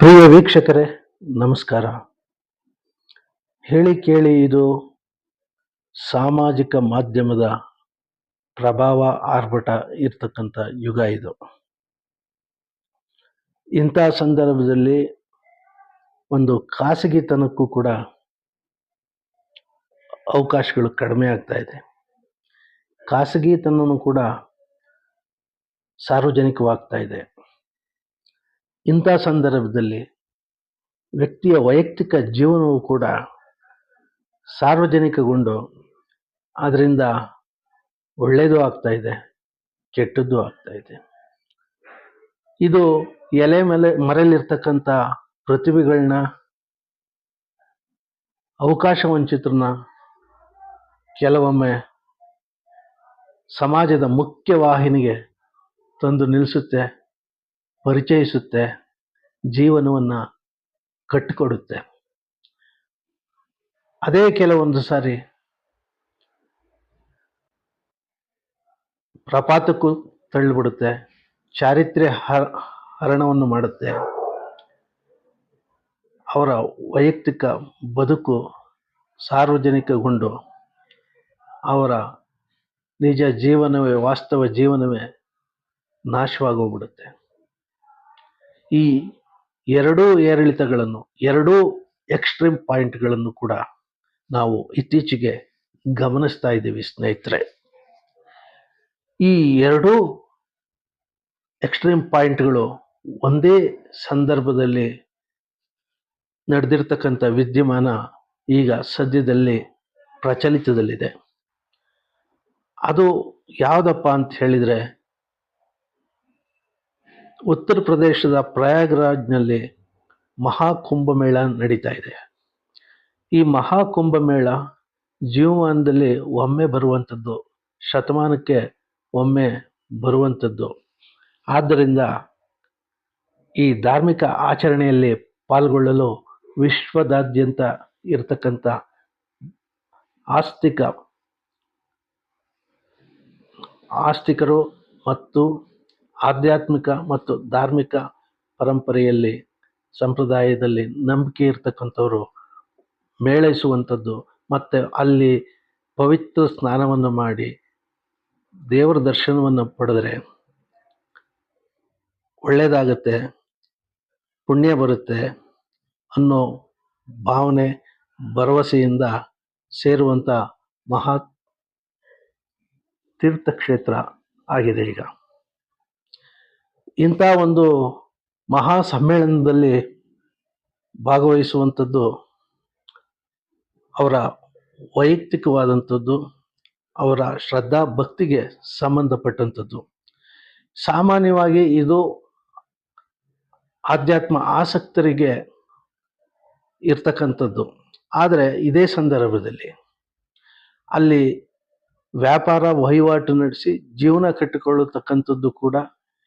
ಪ್ರಿಯ ವೀಕ್ಷಕರೇ, ನಮಸ್ಕಾರ. ಹೇಳಿ ಕೇಳಿ ಇದು ಸಾಮಾಜಿಕ ಮಾಧ್ಯಮದ ಪ್ರಭಾವ ಆರ್ಭಟ ಇರ್ತಕ್ಕಂಥ ಯುಗ ಇದು. ಇಂಥ ಸಂದರ್ಭದಲ್ಲಿ ಒಂದು ಖಾಸಗಿತನಕ್ಕೂ ಕೂಡ ಅವಕಾಶಗಳು ಕಡಿಮೆ ಆಗ್ತಾ ಇದೆ. ಖಾಸಗಿತನೂ ಕೂಡ ಸಾರ್ವಜನಿಕವಾಗ್ತಾ ಇದೆ. ಇಂಥ ಸಂದರ್ಭದಲ್ಲಿ ವ್ಯಕ್ತಿಯ ವೈಯಕ್ತಿಕ ಜೀವನವು ಕೂಡ ಸಾರ್ವಜನಿಕಗೊಂಡು ಅದರಿಂದ ಒಳ್ಳೆಯದು ಆಗ್ತಾ ಇದೆ, ಕೆಟ್ಟದ್ದು ಆಗ್ತಾ ಇದೆ. ಇದು ಎಲೆ ಮೇಲೆ ಮರೆಯಲ್ಲಿರ್ತಕ್ಕಂಥ ಪ್ರತಿಭೆಗಳನ್ನ ಅವಕಾಶ ವಂಚಿತರನ್ನ ಕೆಲವೊಮ್ಮೆ ಸಮಾಜದ ಮುಖ್ಯ ವಾಹಿನಿಗೆ ತಂದು ನಿಲ್ಲಿಸುತ್ತೆ. ಪರಿಚಯಿಸುತ್ತೆ, ಜೀವನವನ್ನು ಕಟ್ಟಿಕೊಡುತ್ತೆ ಅದೇ ಕೆಲವೊಂದು ಸಾರಿ ಪ್ರಪಾತಕ್ಕೂ ತಳ್ಳಿಬಿಡುತ್ತೆ, ಚಾರಿತ್ರ್ಯ ಹರ, ಹರಣವನ್ನು ಮಾಡುತ್ತೆ. ಅವರ ವೈಯಕ್ತಿಕ ಬದುಕು ಸಾರ್ವಜನಿಕಗೊಂಡು ಅವರ ನಿಜ ಜೀವನವೇ ವಾಸ್ತವ ಜೀವನವೇ ನಾಶವಾಗೋಗ್ಬಿಡುತ್ತೆ. ಈ ಎರಡೂ ಏರಿಳಿತಗಳನ್ನು, ಎರಡೂ ಎಕ್ಸ್ಟ್ರೀಮ್ ಪಾಯಿಂಟ್ಗಳನ್ನು ಕೂಡ ನಾವು ಇತ್ತೀಚೆಗೆ ಗಮನಿಸ್ತಾ ಇದ್ದೀವಿ, ಸ್ನೇಹಿತರೆ. ಈ ಎರಡೂ ಎಕ್ಸ್ಟ್ರೀಮ್ ಪಾಯಿಂಟ್ಗಳು ಒಂದೇ ಸಂದರ್ಭದಲ್ಲಿ ನಡೆದಿರ್ತಕ್ಕಂಥ ವಿದ್ಯಮಾನ ಈಗ ಸದ್ಯದಲ್ಲಿ ಪ್ರಚಲಿತದಲ್ಲಿದೆ. ಅದು ಯಾವುದಪ್ಪ ಅಂತ ಹೇಳಿದರೆ ಉತ್ತರ ಪ್ರದೇಶದ ಪ್ರಯಾಗ್ರಾಜ್ನಲ್ಲಿ ಮಹಾಕುಂಭಮೇಳ ನಡೀತಾ ಇದೆ. ಈ ಮಹಾಕುಂಭಮೇಳ ಜೀವಮಾನದಲ್ಲಿ ಒಮ್ಮೆ ಬರುವಂಥದ್ದು, ಶತಮಾನಕ್ಕೆ ಒಮ್ಮೆ ಬರುವಂಥದ್ದು. ಆದ್ದರಿಂದ ಈ ಧಾರ್ಮಿಕ ಆಚರಣೆಯಲ್ಲಿ ಪಾಲ್ಗೊಳ್ಳಲು ವಿಶ್ವದಾದ್ಯಂತ ಇರತಕ್ಕಂಥ ಆಸ್ತಿಕ, ಆಸ್ತಿಕರು ಮತ್ತು ಆಧ್ಯಾತ್ಮಿಕ ಮತ್ತು ಧಾರ್ಮಿಕ ಪರಂಪರೆಯಲ್ಲಿ, ಸಂಪ್ರದಾಯದಲ್ಲಿ ನಂಬಿಕೆ ಇರ್ತಕ್ಕಂಥವ್ರು ಮೇಳೈಸುವಂಥದ್ದು ಮತ್ತು ಅಲ್ಲಿ ಪವಿತ್ರ ಸ್ನಾನವನ್ನು ಮಾಡಿ ದೇವರ ದರ್ಶನವನ್ನು ಪಡೆದರೆ ಒಳ್ಳೆಯದಾಗತ್ತೆ ಪುಣ್ಯ ಬರುತ್ತೆ ಅನ್ನೋ ಭಾವನೆ, ಭರವಸೆಯಿಂದ ಸೇರುವಂಥ ಮಹಾ ತೀರ್ಥಕ್ಷೇತ್ರ ಆಗಿದೆ ಈಗ. ಇಂಥ ಒಂದು ಮಹಾ ಸಮ್ಮೇಳನದಲ್ಲಿ ಭಾಗವಹಿಸುವಂಥದ್ದು ಅವರ ವೈಯಕ್ತಿಕವಾದಂಥದ್ದು, ಅವರ ಶ್ರದ್ಧಾ ಭಕ್ತಿಗೆ ಸಂಬಂಧಪಟ್ಟಂಥದ್ದು. ಸಾಮಾನ್ಯವಾಗಿ ಇದು ಆಧ್ಯಾತ್ಮ ಆಸಕ್ತರಿಗೆ ಇರ್ತಕ್ಕಂಥದ್ದು. ಆದರೆ ಇದೇ ಸಂದರ್ಭದಲ್ಲಿ ಅಲ್ಲಿ ವ್ಯಾಪಾರ ವಹಿವಾಟು ನಡೆಸಿ ಜೀವನ ಕಟ್ಟಿಕೊಳ್ಳತಕ್ಕಂಥದ್ದು ಕೂಡ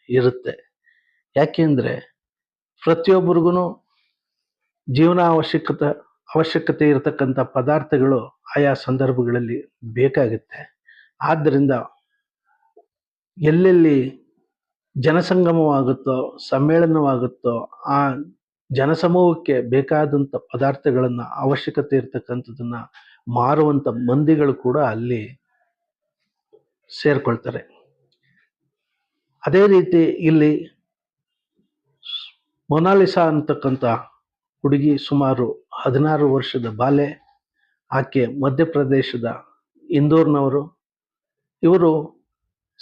ಇರುತ್ತೆ. ಯಾಕೆಂದರೆ ಪ್ರತಿಯೊಬ್ಬರಿಗೂ ಜೀವನ ಅವಶ್ಯಕತೆ ಅವಶ್ಯಕತೆ ಇರತಕ್ಕಂಥ ಪದಾರ್ಥಗಳು ಆಯಾ ಸಂದರ್ಭಗಳಲ್ಲಿ ಬೇಕಾಗುತ್ತೆ. ಆದ್ದರಿಂದ ಎಲ್ಲೆಲ್ಲಿ ಜನಸಂಗಮವಾಗುತ್ತೋ, ಸಮ್ಮೇಳನವಾಗುತ್ತೋ, ಆ ಜನಸಮೂಹಕ್ಕೆ ಬೇಕಾದಂಥ ಪದಾರ್ಥಗಳನ್ನು, ಅವಶ್ಯಕತೆ ಇರತಕ್ಕಂಥದ್ದನ್ನು ಮಾರುವಂಥ ಮಂದಿಗಳು ಕೂಡ ಅಲ್ಲಿ ಸೇರ್ಕೊಳ್ತಾರೆ. ಅದೇ ರೀತಿ ಇಲ್ಲಿ ಮೊನಾಲಿಸಾ ಅಂತಕ್ಕಂಥ ಹುಡುಗಿ ಸುಮಾರು ಹದಿನಾರು ವರ್ಷದ ಬಾಲೆ, ಆಕೆ ಮಧ್ಯಪ್ರದೇಶದ ಇಂದೋರ್ನವರು. ಇವರು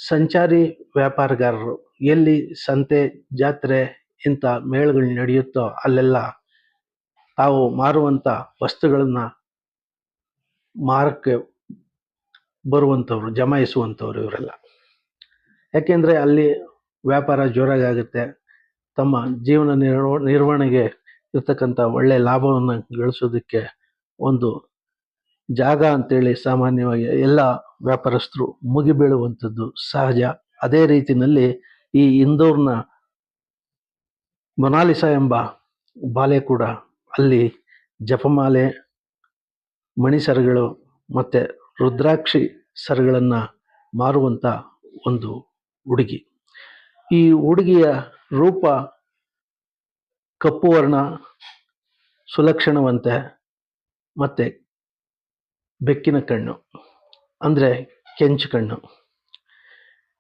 ಸಂಚಾರಿ ವ್ಯಾಪಾರಗಾರರು. ಎಲ್ಲಿ ಸಂತೆ, ಜಾತ್ರೆ ಇಂಥ ಮೇಳಗಳು ನಡೆಯುತ್ತೋ ಅಲ್ಲೆಲ್ಲ ತಾವು ಮಾರುವಂಥ ವಸ್ತುಗಳನ್ನು ಮಾರಕ್ಕೆ ಬರುವಂಥವ್ರು, ಜಮಾಯಿಸುವಂಥವ್ರು ಇವರೆಲ್ಲ. ಯಾಕೆಂದರೆ ಅಲ್ಲಿ ವ್ಯಾಪಾರ ಜೋರಾಗಿ ಆಗುತ್ತೆ. ತಮ್ಮ ಜೀವನ ನಿರ್ವ, ನಿರ್ವಹಣೆಗೆ ಇರ್ತಕ್ಕಂಥ ಒಳ್ಳೆ ಲಾಭವನ್ನು ಗಳಿಸೋದಕ್ಕೆ ಒಂದು ಜಾಗ ಅಂತೇಳಿ ಸಾಮಾನ್ಯವಾಗಿ ಎಲ್ಲ ವ್ಯಾಪಾರಸ್ಥರು ಮುಗಿಬೀಳುವಂಥದ್ದು ಸಹಜ. ಅದೇ ರೀತಿಯಲ್ಲಿ ಈ ಇಂದೋರ್ನ ಮೊನಾಲಿಸ ಎಂಬ ಬಾಲೆ ಕೂಡ ಅಲ್ಲಿ ಜಪಮಾಲೆ ಮಣಿ ಸರಗಳು ಮತ್ತು ರುದ್ರಾಕ್ಷಿ ಸರಗಳನ್ನು ಮಾರುವಂಥ ಒಂದು ಹುಡುಗಿ. ಈ ಹುಡುಗಿಯ ರೂಪ ಕಪ್ಪು ವರ್ಣ ಸುಲಕ್ಷಣವಂತೆ, ಮತ್ತೆ ಬೆಕ್ಕಿನ ಕಣ್ಣು, ಅಂದರೆ ಕೆಂಚು ಕಣ್ಣು.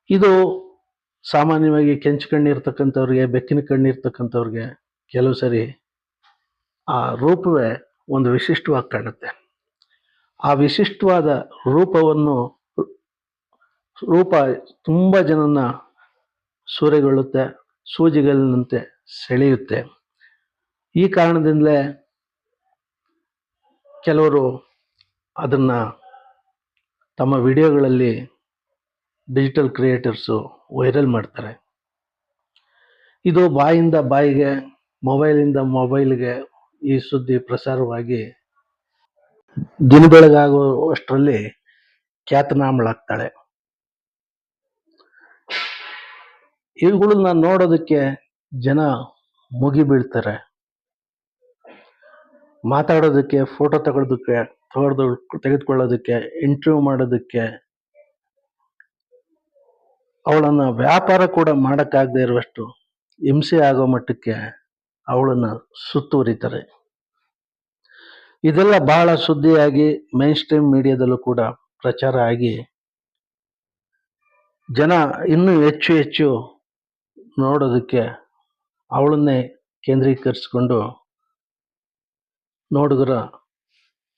ಇದು ಸಾಮಾನ್ಯವಾಗಿ ಕೆಂಚು ಕಣ್ಣು ಇರ್ತಕ್ಕಂಥವ್ರಿಗೆ ಬೆಕ್ಕಿನ ಕಣ್ಣು ಇರ್ತಕ್ಕಂಥವ್ರಿಗೆ ಕೆಲವು ಸರಿ ಆ ರೂಪವೇ ಒಂದು ವಿಶಿಷ್ಟವಾಗಿ ಕಾಣುತ್ತೆ. ಆ ವಿಶಿಷ್ಟವಾದ ರೂಪವನ್ನು ರೂಪ ತುಂಬ ಜನನ ಸೂರೆಗೊಳ್ಳುತ್ತೆ ಸೂಜಿಗಲ್ಲಿನಂತೆ ಸೆಳೆಯುತ್ತೆ. ಈ ಕಾರಣದಿಂದಲೇ ಕೆಲವರು ಅದನ್ನು ತಮ್ಮ ವಿಡಿಯೋಗಳಲ್ಲಿ ಡಿಜಿಟಲ್ ಕ್ರಿಯೇಟರ್ಸು ವೈರಲ್ ಮಾಡ್ತಾರೆ. ಇದು ಬಾಯಿಂದ ಬಾಯಿಗೆ, ಮೊಬೈಲಿಂದ ಮೊಬೈಲ್ಗೆ ಈ ಸುದ್ದಿ ಪ್ರಸಾರವಾಗಿ ದಿನ ಬೆಳಗಾಗುವಷ್ಟರಲ್ಲಿ ಖ್ಯಾತನಾಮಳಾಗ್ತಾಳೆ. ಇವುಗಳನ್ನ ನೋಡೋದಕ್ಕೆ ಜನ ಮುಗಿಬೀಳ್ತಾರೆ ಮಾತಾಡೋದಕ್ಕೆ ಫೋಟೋ ತಗೊಳ್ಳೋದಕ್ಕೆ ತಗೊಳ್ದು, ತೆಗೆದುಕೊಳ್ಳೋದಕ್ಕೆ ಇಂಟರ್ವ್ಯೂ ಮಾಡೋದಕ್ಕೆ ಅವಳನ್ನು ವ್ಯಾಪಾರ ಕೂಡ ಮಾಡೋಕ್ಕಾಗದೇ ಇರುವಷ್ಟು ಹಿಂಸೆ ಆಗೋ ಮಟ್ಟಕ್ಕೆ ಅವಳನ್ನು ಸುತ್ತುವರಿತಾರೆ. ಇದೆಲ್ಲ ಬಹಳ ಸುದ್ದಿಯಾಗಿ ಮೈನ್ ಸ್ಟ್ರೀಮ್ ಮೀಡಿಯಾದಲ್ಲೂ ಕೂಡ ಪ್ರಚಾರ ಆಗಿ ಜನ ಇನ್ನೂ ಹೆಚ್ಚು ಹೆಚ್ಚು ನೋಡೋದಕ್ಕೆ ಅವಳನ್ನೇ ಕೇಂದ್ರೀಕರಿಸಿಕೊಂಡು ನೋಡುಗರ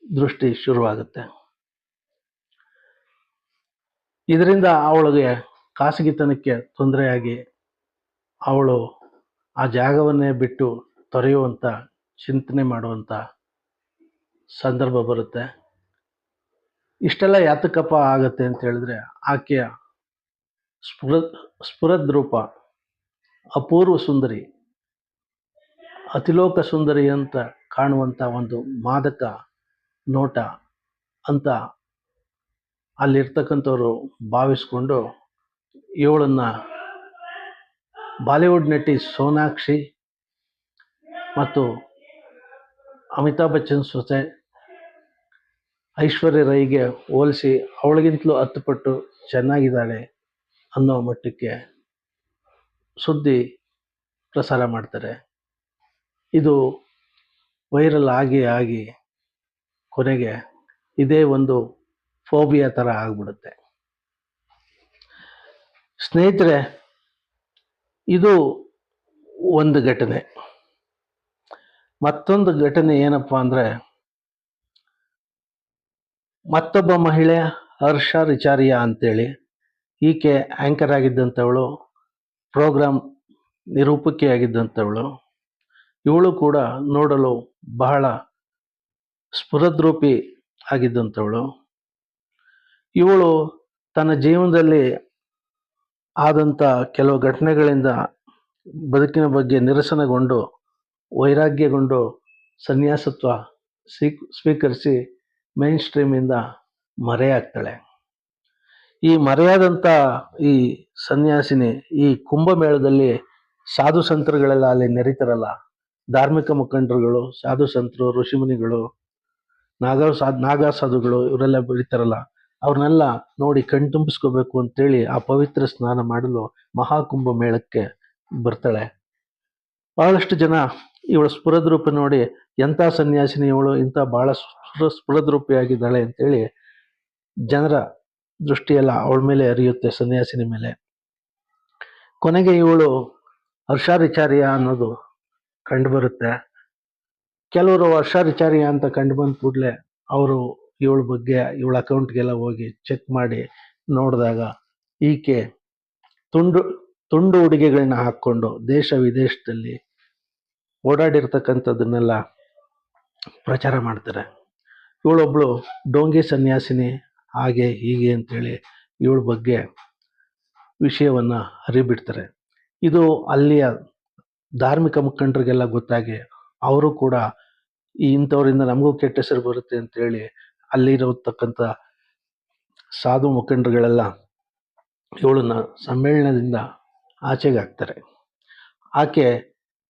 ದೃಷ್ಟಿ ಶುರುವಾಗುತ್ತೆ. ಇದರಿಂದ ಅವಳಿಗೆ ಖಾಸಗಿತನಕ್ಕೆ ತೊಂದರೆಯಾಗಿ ಅವಳು ಆ ಜಾಗವನ್ನೇ ಬಿಟ್ಟು ತೊರೆಯುವಂಥ ಚಿಂತನೆ ಮಾಡುವಂಥ ಸಂದರ್ಭ ಬರುತ್ತೆ. ಇಷ್ಟೆಲ್ಲ ಯಾತಕಪ್ಪ ಆಗುತ್ತೆ ಅಂತ ಹೇಳಿದ್ರೆ ಆಕೆಯ ಸ್ಫುರ, ಸ್ಫುರದ್ರೂಪ ಅಪೂರ್ವ ಸುಂದರಿ, ಅತಿಲೋಕ ಸುಂದರಿ ಅಂತ ಕಾಣುವಂಥ ಒಂದು ಮಾದಕ ನೋಟ ಅಂತ ಅಲ್ಲಿರ್ತಕ್ಕಂಥವ್ರು ಭಾವಿಸ್ಕೊಂಡು ಇವಳನ್ನು ಬಾಲಿವುಡ್ ನಟಿ ಸೋನಾಕ್ಷಿ ಮತ್ತು ಅಮಿತಾಬ್ ಬಚ್ಚನ್ ಸೊಸೆ ಐಶ್ವರ್ಯ ರೈಗೆ ಹೋಲಿಸಿ ಅವಳಿಗಿಂತಲೂ ಹತ್ತು ಪಟ್ಟು ಚೆನ್ನಾಗಿದ್ದಾಳೆ ಅನ್ನೋ ಮಟ್ಟಕ್ಕೆ ಸುದ್ದಿ ಪ್ರಸಾರ ಮಾಡ್ತಾರೆ. ಇದು ವೈರಲ್ ಆಗಿ ಆಗಿ ಕೊನೆಗೆ ಇದೇ ಒಂದು ಫೋಬಿಯಾ ಥರ ಆಗ್ಬಿಡುತ್ತೆ. ಸ್ನೇಹಿತರೆ, ಇದು ಒಂದು ಘಟನೆ. ಮತ್ತೊಂದು ಘಟನೆ ಏನಪ್ಪ ಅಂದರೆ, ಮತ್ತೊಬ್ಬ ಮಹಿಳೆ ಹರ್ಷ ರಿಚಾರಿಯಾ ಅಂತೇಳಿ, ಈಕೆ ಆ್ಯಂಕರ್ ಆಗಿದ್ದಂಥವಳು ಪ್ರೋಗ್ರಾಮ್ ನಿರೂಪಕಿಯಾಗಿದ್ದಂಥವಳು. ಇವಳು ಕೂಡ ನೋಡಲು ಬಹಳ ಸ್ಫುರದ್ರೂಪಿ ಆಗಿದ್ದಂಥವಳು. ಇವಳು ತನ್ನ ಜೀವನದಲ್ಲಿ ಆದಂಥ ಕೆಲವು ಘಟನೆಗಳಿಂದ ಬದುಕಿನ ಬಗ್ಗೆ ನಿರಸನಗೊಂಡು, ವೈರಾಗ್ಯಗೊಂಡು ಸನ್ಯಾಸತ್ವ ಸ್ವೀಕ್, ಸ್ವೀಕರಿಸಿ ಮೈನ್ ಸ್ಟ್ರೀಮಿಂದ ಮರೆಯಾಗ್ತಾಳೆ. ಈ ಮರೆಯಾದಂಥ ಈ ಸನ್ಯಾಸಿನಿ ಈ ಕುಂಭಮೇಳದಲ್ಲಿ ಸಾಧು ಸಂತರುಗಳೆಲ್ಲ ಅಲ್ಲಿ ನೆರೀತಾರಲ್ಲ. ಧಾರ್ಮಿಕ ಮುಖಂಡರುಗಳು, ಸಾಧು ಸಂತರು, ಋಷಿಮುನಿಗಳು, ನಾಗ ಸಾಧ್, ನಾಗಾ ಸಾಧುಗಳು ಇವರೆಲ್ಲ ಬೆಳಿತಾರಲ್ಲ ಅವ್ರನ್ನೆಲ್ಲ ನೋಡಿ ಕಣ್ತುಂಬಿಸ್ಕೋಬೇಕು ಅಂತೇಳಿ ಆ ಪವಿತ್ರ ಸ್ನಾನ ಮಾಡಲು ಮಹಾಕುಂಭ ಮೇಳಕ್ಕೆ ಬರ್ತಾಳೆ. ಬಹಳಷ್ಟು ಜನ ಇವಳ ಸ್ಫುರದ್ರೂಪ ನೋಡಿ ಎಂಥ ಸನ್ಯಾಸಿನಿ ಇವಳು ಇಂಥ ಬಹಳ ಸ್ಫುರ ಸ್ಫುರದ್ರೂಪಿಯಾಗಿದ್ದಾಳೆ ಅಂತೇಳಿ ಜನರ ದೃಷ್ಟಿಯೆಲ್ಲ ಅವಳ ಮೇಲೆ ಹರಿಯುತ್ತೆ ಸನ್ಯಾಸಿನಿ ಮೇಲೆ. ಕೊನೆಗೆ ಇವಳು ಹರ್ಷಾರಿಚಾರ್ಯ ಅನ್ನೋದು ಕಂಡುಬರುತ್ತೆ. ಕೆಲವರು ಹರ್ಷಾರಿಚಾರ್ಯ ಅಂತ ಕಂಡು ಬಂದ ಕೂಡಲೇ ಅವರು ಇವಳ ಬಗ್ಗೆ, ಇವಳ ಅಕೌಂಟ್ಗೆಲ್ಲ ಹೋಗಿ ಚೆಕ್ ಮಾಡಿ ನೋಡಿದಾಗ ಈಕೆ ತುಂಡು ತುಂಡು ಉಡುಗೆಗಳನ್ನ ಹಾಕ್ಕೊಂಡು ದೇಶ ವಿದೇಶದಲ್ಲಿ ಓಡಾಡಿರ್ತಕ್ಕಂಥದ್ದನ್ನೆಲ್ಲ ಪ್ರಚಾರ ಮಾಡ್ತಾರೆ. ಇವಳೊಬ್ಳು ಡೋಂಗಿ ಸನ್ಯಾಸಿನಿ ಹಾಗೆ ಹೀಗೆ ಅಂತೇಳಿ ಇವಳ ಬಗ್ಗೆ ವಿಷಯವನ್ನು ಹರಿಬಿಡ್ತಾರೆ. ಇದು ಅಲ್ಲಿಯ ಧಾರ್ಮಿಕ ಮುಖಂಡರಿಗೆಲ್ಲ ಗೊತ್ತಾಗಿ ಅವರು ಕೂಡ ಈ ಇಂಥವರಿಂದ ನಮಗೂ ಕೆಟ್ಟ ಹೆಸರು ಬರುತ್ತೆ ಅಂತೇಳಿ ಅಲ್ಲಿರತಕ್ಕಂಥ ಸಾಧು ಮುಖಂಡರುಗಳೆಲ್ಲ ಇವಳನ್ನು ಸಮ್ಮೇಳನದಿಂದ ಆಚೆಗೆ ಹಾಕ್ತಾರೆ ಆಕೆ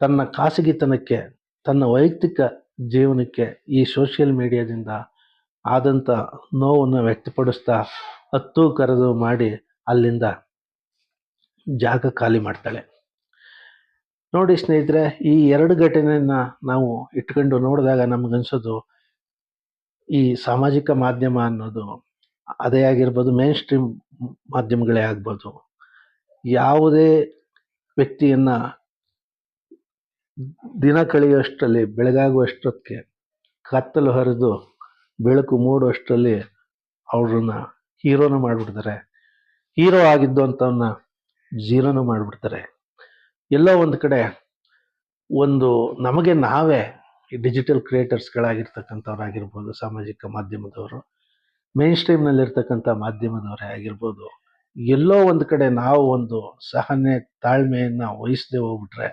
ತನ್ನ ಖಾಸಗಿತನಕ್ಕೆ, ತನ್ನ ವೈಯಕ್ತಿಕ ಜೀವನಕ್ಕೆ ಈ ಸೋಷಿಯಲ್ ಮೀಡಿಯಾದಿಂದ ಆದಂಥ ನೋವನ್ನು ವ್ಯಕ್ತಪಡಿಸ್ತಾ ಹತ್ತು ಕರೆದು ಮಾಡಿ ಅಲ್ಲಿಂದ ಜಾಗ ಖಾಲಿ ಮಾಡ್ತಾಳೆ. ನೋಡಿ ಸ್ನೇಹಿತರೆ, ಈ ಎರಡು ಘಟನೆಯನ್ನು ನಾವು ಇಟ್ಕೊಂಡು ನೋಡಿದಾಗ ನಮಗನ್ಸೋದು ಈ ಸಾಮಾಜಿಕ ಮಾಧ್ಯಮ ಅನ್ನೋದು ಅದೇ ಆಗಿರ್ಬೋದು, ಮೇನ್ ಸ್ಟ್ರೀಮ್ ಮಾಧ್ಯಮಗಳೇ ಆಗ್ಬೋದು. ಯಾವುದೇ ವ್ಯಕ್ತಿಯನ್ನು ದಿನ ಕಳೆಯುವಷ್ಟರಲ್ಲಿ, ಬೆಳಗಾಗುವಷ್ಟೊತ್ತಿಗೆ ಕತ್ತಲು ಹರಿದು ಬೆಳಕು ಮೂಡುವಷ್ಟರಲ್ಲಿ ಅವ್ರನ್ನ ಹೀರೋನ ಮಾಡಿಬಿಡ್ತಾರೆ. ಹೀರೋ ಆಗಿದ್ದು ಅಂತವನ್ನ ಜೀರೋನ ಮಾಡಿಬಿಡ್ತಾರೆ. ಎಲ್ಲೋ ಒಂದು ಕಡೆ ಒಂದು ನಮಗೆ ನಾವೇ ಈ ಡಿಜಿಟಲ್ ಕ್ರಿಯೇಟರ್ಸ್ಗಳಾಗಿರ್ತಕ್ಕಂಥವ್ರಾಗಿರ್ಬೋದು ಸಾಮಾಜಿಕ ಮಾಧ್ಯಮದವರು ಮೇನ್ ಸ್ಟ್ರೀಮ್ನಲ್ಲಿರ್ತಕ್ಕಂಥ ಮಾಧ್ಯಮದವರೇ ಆಗಿರ್ಬೋದು, ಎಲ್ಲೋ ಒಂದು ಕಡೆ ನಾವು ಒಂದು ಸಹನೆ ತಾಳ್ಮೆಯನ್ನು ವಹಿಸದೆ ಹೋಗ್ಬಿಟ್ರೆ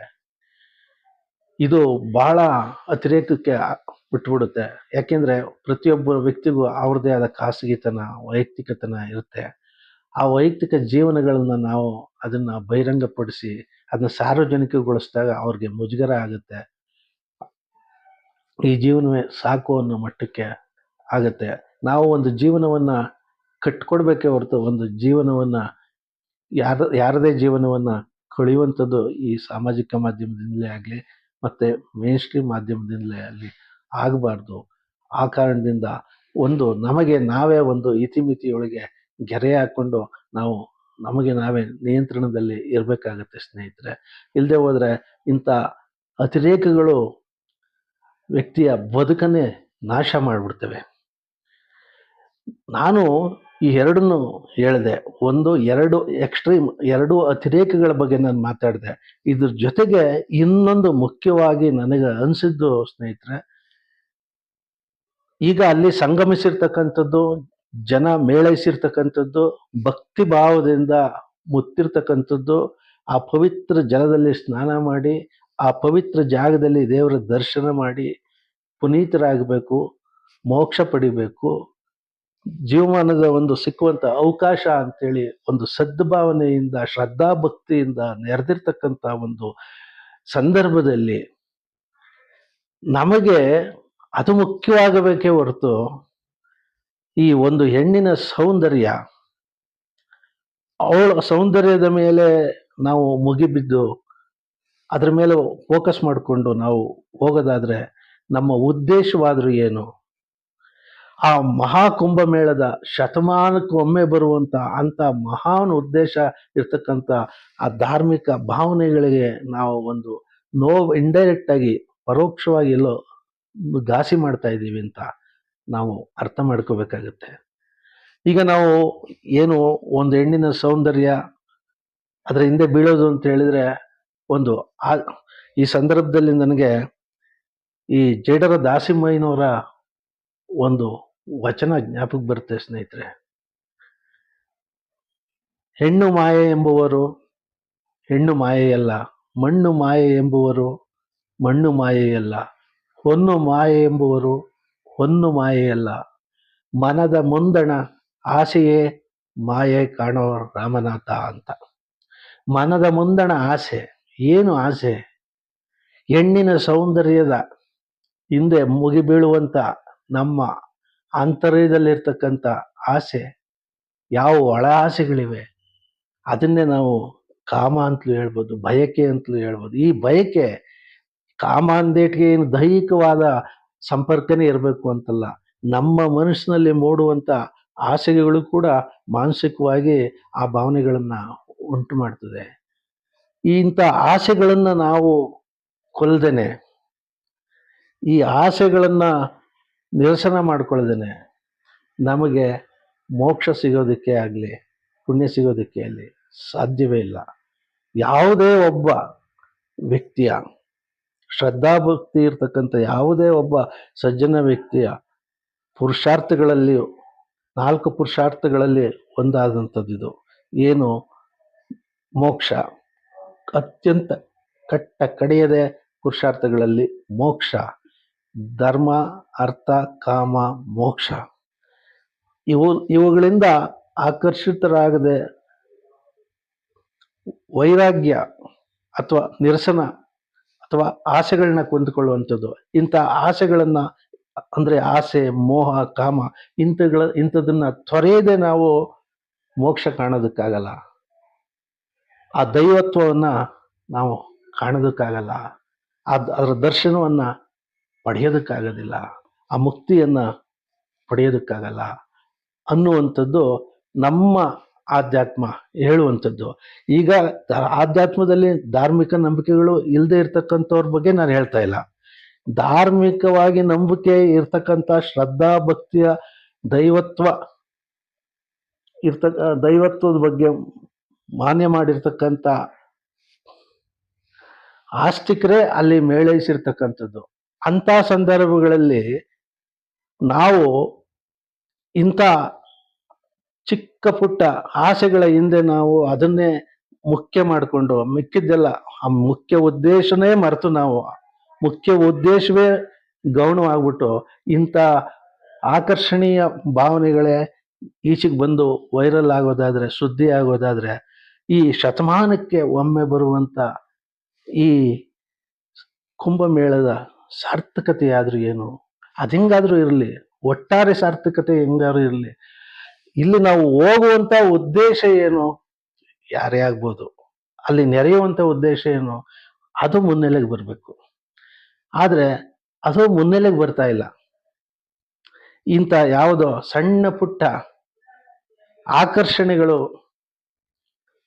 ಇದು ಬಹಳ ಅತಿರೇಕಕ್ಕೆ ಬಿಟ್ಬಿಡುತ್ತೆ. ಯಾಕೆಂದ್ರೆ ಪ್ರತಿಯೊಬ್ಬ ವ್ಯಕ್ತಿಗೂ ಅವ್ರದ್ದೇ ಆದ ಖಾಸಗಿತನ, ವೈಯಕ್ತಿಕತನ ಇರುತ್ತೆ. ಆ ವೈಯಕ್ತಿಕ ಜೀವನಗಳನ್ನ ನಾವು ಅದನ್ನ ಬಹಿರಂಗಪಡಿಸಿ, ಅದನ್ನ ಸಾರ್ವಜನಿಕಗೊಳಿಸಿದಾಗ ಅವ್ರಿಗೆ ಮುಜುಗರ ಆಗುತ್ತೆ. ಈ ಜೀವನವೇ ಸಾಕು ಅನ್ನೋ ಮಟ್ಟಕ್ಕೆ ಆಗತ್ತೆ. ನಾವು ಒಂದು ಜೀವನವನ್ನ ಕಟ್ಕೊಡ್ಬೇಕೇ ಹೊರತು ಒಂದು ಜೀವನವನ್ನ, ಯಾರ, ಯಾರದೇ ಜೀವನವನ್ನ ಕಳೆಯುವಂಥದ್ದು ಈ ಸಾಮಾಜಿಕ ಮಾಧ್ಯಮದಿಂದಲೇ ಆಗಲಿ ಮತ್ತೆ ಮೇನ್ ಸ್ಟ್ರೀಮ್ ಮಾಧ್ಯಮದಿಂದಲೇ ಅಲ್ಲಿ ಆಗಬಾರ್ದು. ಆ ಕಾರಣದಿಂದ ಒಂದು ನಮಗೆ ನಾವೇ ಒಂದು ಇತಿಮಿತಿಯೊಳಗೆ ಗೆರೆ ಹಾಕ್ಕೊಂಡು ನಾವು ನಮಗೆ ನಾವೇ ನಿಯಂತ್ರಣದಲ್ಲಿ ಇರಬೇಕಾಗತ್ತೆ ಸ್ನೇಹಿತರೆ. ಇಲ್ಲದೆ ಹೋದರೆ ಇಂಥ ಅತಿರೇಕಗಳು ವ್ಯಕ್ತಿಯ ಬದುಕನ್ನೇ ನಾಶ ಮಾಡಿಬಿಡ್ತವೆ. ನಾನು ಈ ಎರಡನ್ನು ಹೇಳಿದೆ, ಒಂದು ಎರಡು ಎಕ್ಸ್ಟ್ರೀಮ್ ಎರಡು ಅತಿರೇಕಗಳ ಬಗ್ಗೆ ನಾನು ಮಾತಾಡಿದೆ. ಇದ್ರ ಜೊತೆಗೆ ಇನ್ನೊಂದು ಮುಖ್ಯವಾಗಿ ನನಗೆ ಅನಿಸಿದ್ದು ಸ್ನೇಹಿತರೆ, ಈಗ ಅಲ್ಲಿ ಸಂಗಮಿಸಿರ್ತಕ್ಕಂಥದ್ದು, ಜನ ಮೇಳೈಸಿರ್ತಕ್ಕಂಥದ್ದು, ಭಕ್ತಿ ಭಾವದಿಂದ ಮುತ್ತಿರ್ತಕ್ಕಂಥದ್ದು, ಆ ಪವಿತ್ರ ಜಲದಲ್ಲಿ ಸ್ನಾನ ಮಾಡಿ, ಆ ಪವಿತ್ರ ಜಾಗದಲ್ಲಿ ದೇವರ ದರ್ಶನ ಮಾಡಿ, ಪುನೀತರಾಗಬೇಕು, ಮೋಕ್ಷ ಪಡಿಬೇಕು ಜೀವಮಾನದ ಒಂದು ಸಿಕ್ಕುವಂತ ಅವಕಾಶ ಅಂತೇಳಿ ಒಂದು ಸದ್ಭಾವನೆಯಿಂದ ಶ್ರದ್ಧಾ ಭಕ್ತಿಯಿಂದ ನೆರೆದಿರ್ತಕ್ಕಂಥ ಒಂದು ಸಂದರ್ಭದಲ್ಲಿ ನಮಗೆ ಅದು ಮುಖ್ಯವಾಗಬೇಕೇ ಹೊರತು ಈ ಒಂದು ಹೆಣ್ಣಿನ ಸೌಂದರ್ಯ, ಅವಳ ಸೌಂದರ್ಯದ ಮೇಲೆ ನಾವು ಮುಗಿಬಿದ್ದು, ಅದ್ರ ಮೇಲೆ ಫೋಕಸ್ ಮಾಡಿಕೊಂಡು ನಾವು ಹೋಗೋದಾದ್ರೆ ನಮ್ಮ ಉದ್ದೇಶವಾದರೂ ಏನು? ಆ ಮಹಾಕುಂಭಮೇಳದ ಶತಮಾನಕ್ಕೊಮ್ಮೆ ಬರುವಂತ ಅಂತ ಮಹಾನ್ ಉದ್ದೇಶ ಇರ್ತಕ್ಕಂಥ ಆ ಧಾರ್ಮಿಕ ಭಾವನೆಗಳಿಗೆ ನಾವು ಒಂದು ನೋವು ಇಂಡೈರೆಕ್ಟ್ ಆಗಿ ಪರೋಕ್ಷವಾಗಿ ಎಲ್ಲೋ ಘಾಸಿ ಮಾಡ್ತಾ ಇದ್ದೀವಿ ಅಂತ ನಾವು ಅರ್ಥ ಮಾಡ್ಕೋಬೇಕಾಗತ್ತೆ. ಈಗ ನಾವು ಏನು ಒಂದು ಹೆಣ್ಣಿನ ಸೌಂದರ್ಯ ಅದರ ಹಿಂದೆ ಬೀಳೋದು ಅಂತ ಹೇಳಿದ್ರೆ ಒಂದು ಆ ಈ ಸಂದರ್ಭದಲ್ಲಿ ನನಗೆ ಈ ಜೇಡರ ದಾಸಿಮಯ್ಯನವರ ಒಂದು ವಚನ ಜ್ಞಾಪಕ ಬರುತ್ತೆ ಸ್ನೇಹಿತರೆ. ಹೆಣ್ಣು ಮಾಯೆ ಎಂಬುವರು ಹೆಣ್ಣು ಮಾಯೆಯಲ್ಲ, ಮಣ್ಣು ಮಾಯೆ ಎಂಬುವರು ಮಣ್ಣು ಮಾಯೆಯಲ್ಲ, ಹೊನ್ನು ಮಾಯೆ ಎಂಬುವರು ಹೊನ್ನು ಮಾಯೆಯಲ್ಲ. ಮನದ ಮುಂದಣ ಆಸೆಯೇ ಮಾಯೆ ಕಾಣೋ ರಾಮನಾಥ ಅಂತ. ಮನದ ಮುಂದಣ ಆಸೆ, ಏನು ಆಸೆ? ಹೆಣ್ಣಿನ ಸೌಂದರ್ಯದ ಹಿಂದೆ ಮುಗಿಬೀಳುವಂಥ ನಮ್ಮ ಆಂತರ್ಯದಲ್ಲಿರ್ತಕ್ಕಂಥ ಆಸೆ, ಯಾವ ಒಳ ಆಸೆಗಳಿವೆ, ಅದನ್ನೇ ನಾವು ಕಾಮ ಅಂತಲೂ ಹೇಳ್ಬೋದು, ಬಯಕೆ ಅಂತಲೂ ಹೇಳ್ಬೋದು. ಈ ಬಯಕೆ ಕಾಮ ಅಂದೇಟ್ಗೆ ಏನು ದೈಹಿಕವಾದ ಸಂಪರ್ಕನೇ ಇರಬೇಕು ಅಂತಲ್ಲ. ನಮ್ಮ ಮನಸ್ಸಿನಲ್ಲಿ ಮೂಡುವಂಥ ಆಸೆಗಳು ಕೂಡ ಮಾನಸಿಕವಾಗಿ ಆ ಭಾವನೆಗಳನ್ನು ಉಂಟು ಮಾಡ್ತದೆ. ಇಂಥ ಆಸೆಗಳನ್ನು ನಾವು ಕೊಲ್ಲದೇನೆ ಈ ಆಸೆಗಳನ್ನ ನಿರಸನ ಮಾಡ್ಕೊಳ್ದೇನೆ ನಮಗೆ ಮೋಕ್ಷ ಸಿಗೋದಕ್ಕೆ ಆಗಲಿ, ಪುಣ್ಯ ಸಿಗೋದಕ್ಕೆ ಆಗಲಿ ಸಾಧ್ಯವೇ ಇಲ್ಲ. ಯಾವುದೇ ಒಬ್ಬ ವ್ಯಕ್ತಿಯ, ಶ್ರದ್ಧಾಭಕ್ತಿ ಇರ್ತಕ್ಕಂಥ ಯಾವುದೇ ಒಬ್ಬ ಸಜ್ಜನ ವ್ಯಕ್ತಿಯ ಪುರುಷಾರ್ಥಗಳಲ್ಲಿ, ನಾಲ್ಕು ಪುರುಷಾರ್ಥಗಳಲ್ಲಿ ಒಂದಾದಂಥದ್ದು ಇದು. ಏನು? ಮೋಕ್ಷ. ಅತ್ಯಂತ ಕಟ್ಟ ಕಡೆಯದೆ ಪುರುಷಾರ್ಥಗಳಲ್ಲಿ ಮೋಕ್ಷ. ಧರ್ಮ, ಅರ್ಥ, ಕಾಮ, ಮೋಕ್ಷ. ಇವು, ಇವುಗಳಿಂದ ಆಕರ್ಷಿತರಾಗದೆ ವೈರಾಗ್ಯ ಅಥವಾ ನಿರಸನ ಅಥವಾ ಆಸೆಗಳನ್ನ ಕೊಂದುಕೊಳ್ಳುವಂಥದ್ದು. ಇಂಥ ಆಸೆಗಳನ್ನು, ಅಂದರೆ ಆಸೆ, ಮೋಹ, ಕಾಮ, ಇಂಥಗಳ, ಇಂಥದನ್ನು ತೊರೆಯದೆ ನಾವು ಮೋಕ್ಷ ಕಾಣೋದಕ್ಕಾಗಲ್ಲ. ಆ ದೈವತ್ವವನ್ನು ನಾವು ಕಾಣೋದಕ್ಕಾಗಲ್ಲ. ಅದ್, ಅದರ ದರ್ಶನವನ್ನ ಪಡೆಯೋದಕ್ಕಾಗೋದಿಲ್ಲ. ಆ ಮುಕ್ತಿಯನ್ನು ಪಡೆಯೋದಕ್ಕಾಗಲ್ಲ. ಅನ್ನುವಂಥದ್ದು ನಮ್ಮ ಆಧ್ಯಾತ್ಮ ಹೇಳುವಂಥದ್ದು. ಈಗ ಆಧ್ಯಾತ್ಮದಲ್ಲಿ ಧಾರ್ಮಿಕ ನಂಬಿಕೆಗಳು ಇಲ್ಲದೆ ಇರ್ತಕ್ಕಂಥವ್ರ ಬಗ್ಗೆ ನಾನು ಹೇಳ್ತಾ ಇಲ್ಲ. ಧಾರ್ಮಿಕವಾಗಿ ನಂಬಿಕೆ ಇರ್ತಕ್ಕಂಥ ಶ್ರದ್ಧಾ ಭಕ್ತಿಯ ದೈವತ್ವ ಇರ್ತಕ್ಕ ದೈವತ್ವದ ಬಗ್ಗೆ ಮಾನ್ಯ ಮಾಡಿರ್ತಕ್ಕಂಥ ಆಸ್ತಿಕರೇ ಅಲ್ಲಿ ಮೇಳೈಸಿರ್ತಕ್ಕಂಥದ್ದು. ಅಂತ ಸಂದರ್ಭಗಳಲ್ಲಿ ನಾವು ಇಂಥ ಚಿಕ್ಕ ಪುಟ್ಟ ಆಸೆಗಳ ಹಿಂದೆ ನಾವು ಅದನ್ನೇ ಮುಖ್ಯ ಮಾಡಿಕೊಂಡು, ಮಿಕ್ಕಿದ್ದೆಲ್ಲ ಆ ಮುಖ್ಯ ಉದ್ದೇಶನೇ ಮರೆತು ನಾವು, ಮುಖ್ಯ ಉದ್ದೇಶವೇ ಗೌಣವಾಗ್ಬಿಟ್ಟು ಇಂಥ ಆಕರ್ಷಣೀಯ ಭಾವನೆಗಳೇ ಈಚೆಗೆ ಬಂದು ವೈರಲ್ ಆಗೋದಾದರೆ, ಸುದ್ದಿ ಆಗೋದಾದರೆ, ಈ ಶತಮಾನಕ್ಕೆ ಒಮ್ಮೆ ಬರುವಂಥ ಈ ಕುಂಭಮೇಳದ ಸಾರ್ಥಕತೆ ಆದರೂ ಏನು? ಅದು ಹೆಂಗಾದರೂ ಇರಲಿ. ಒಟ್ಟಾರೆ ಸಾರ್ಥಕತೆ ಹೆಂಗಾದ್ರೂ ಇರಲಿ. ಇಲ್ಲಿ ನಾವು ಹೋಗುವಂಥ ಉದ್ದೇಶ ಏನು? ಯಾರೇ ಆಗ್ಬೋದು. ಅಲ್ಲಿ ನೆರೆಯುವಂಥ ಉದ್ದೇಶ ಏನು? ಅದು ಮುನ್ನೆಲೆಗೆ ಬರಬೇಕು. ಆದರೆ ಅದು ಮುನ್ನೆಲೆಗೆ ಬರ್ತಾ ಇಲ್ಲ. ಇಂಥ ಯಾವುದೋ ಸಣ್ಣ ಪುಟ್ಟ ಆಕರ್ಷಣೆಗಳು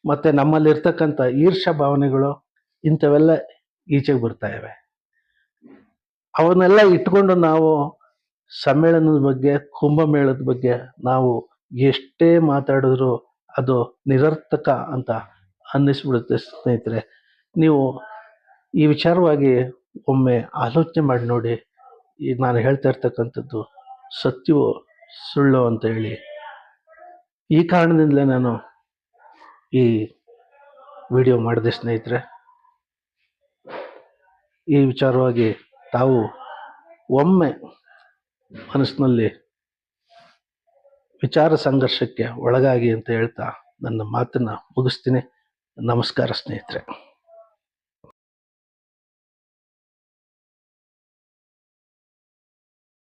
ಮತ್ತು ನಮ್ಮಲ್ಲಿರ್ತಕ್ಕಂಥ ಈರ್ಷ ಭಾವನೆಗಳು ಇಂಥವೆಲ್ಲ ಈಚೆಗೆ ಬರ್ತಾ ಇವೆ. ಅವನ್ನೆಲ್ಲ ಇಟ್ಕೊಂಡು ನಾವು ಸಮ್ಮೇಳನದ ಬಗ್ಗೆ, ಕುಂಭಮೇಳದ ಬಗ್ಗೆ ನಾವು ಎಷ್ಟೇ ಮಾತಾಡಿದ್ರು ಅದು ನಿರರ್ಥಕ ಅಂತ ಅನ್ನಿಸ್ಬಿಡುತ್ತೆ ಸ್ನೇಹಿತರೆ. ನೀವು ಈ ವಿಚಾರವಾಗಿ ಒಮ್ಮೆ ಆಲೋಚನೆ ಮಾಡಿ ನೋಡಿ. ಈಗ ನಾನು ಹೇಳ್ತಾ ಇರ್ತಕ್ಕಂಥದ್ದು ಸತ್ಯವು ಸುಳ್ಳು ಅಂತ ಹೇಳಿ. ಈ ಕಾರಣದಿಂದಲೇ ನಾನು ಈ ವಿಡಿಯೋ ಮಾಡಿದೆ ಸ್ನೇಹಿತರೆ. ಈ ವಿಚಾರವಾಗಿ ತಾವು ಒಮ್ಮೆ ಮನಸ್ಸಿನಲ್ಲಿ ವಿಚಾರ ಸಂಘರ್ಷಕ್ಕೆ ಒಳಗಾಗಿ ಅಂತ ಹೇಳ್ತಾ ನನ್ನ ಮಾತನ್ನು ಮುಗಿಸ್ತೀನಿ. ನಮಸ್ಕಾರ ಸ್ನೇಹಿತರೆ.